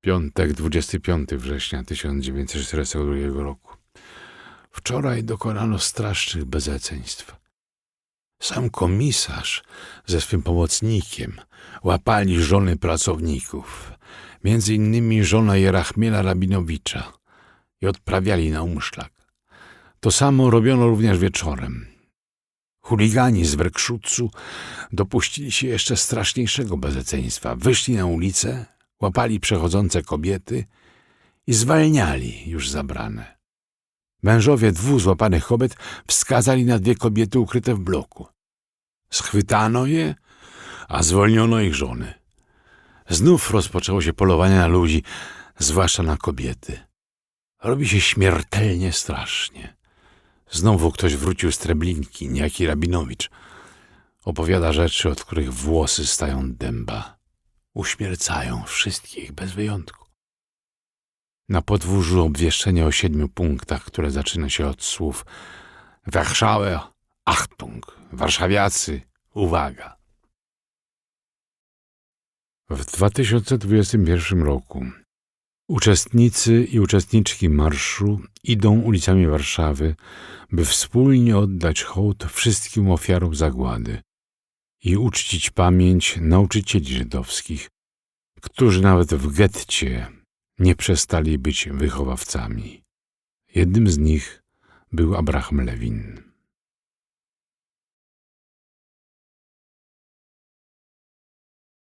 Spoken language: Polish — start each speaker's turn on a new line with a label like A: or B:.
A: Piątek, 25 września 1942 roku. Wczoraj dokonano strasznych bezeceństw. Sam komisarz ze swym pomocnikiem łapali żony pracowników, między innymi żona Jerachmiela Rabinowicza i odprawiali na umszlak. To samo robiono również wieczorem. Chuligani z Werkszucu dopuścili się jeszcze straszniejszego bezeceństwa. Wyszli na ulicę, łapali przechodzące kobiety i zwalniali już zabrane. Mężowie dwóch złapanych kobiet wskazali na dwie kobiety ukryte w bloku. Schwytano je, a zwolniono ich żony. Znów rozpoczęło się polowanie na ludzi, zwłaszcza na kobiety. Robi się śmiertelnie strasznie. Znowu ktoś wrócił z Treblinki, niejaki Rabinowicz. Opowiada rzeczy, od których włosy stają dęba. Uśmiercają wszystkich bez wyjątku. Na podwórzu obwieszczenie o siedmiu punktach, które zaczyna się od słów Warszawę, Achtung, warszawiacy, uwaga. W 2021 roku uczestnicy i uczestniczki marszu idą ulicami Warszawy, by wspólnie oddać hołd wszystkim ofiarom zagłady i uczcić pamięć nauczycieli żydowskich, którzy nawet w getcie nie przestali być wychowawcami. Jednym z nich był Abraham Lewin.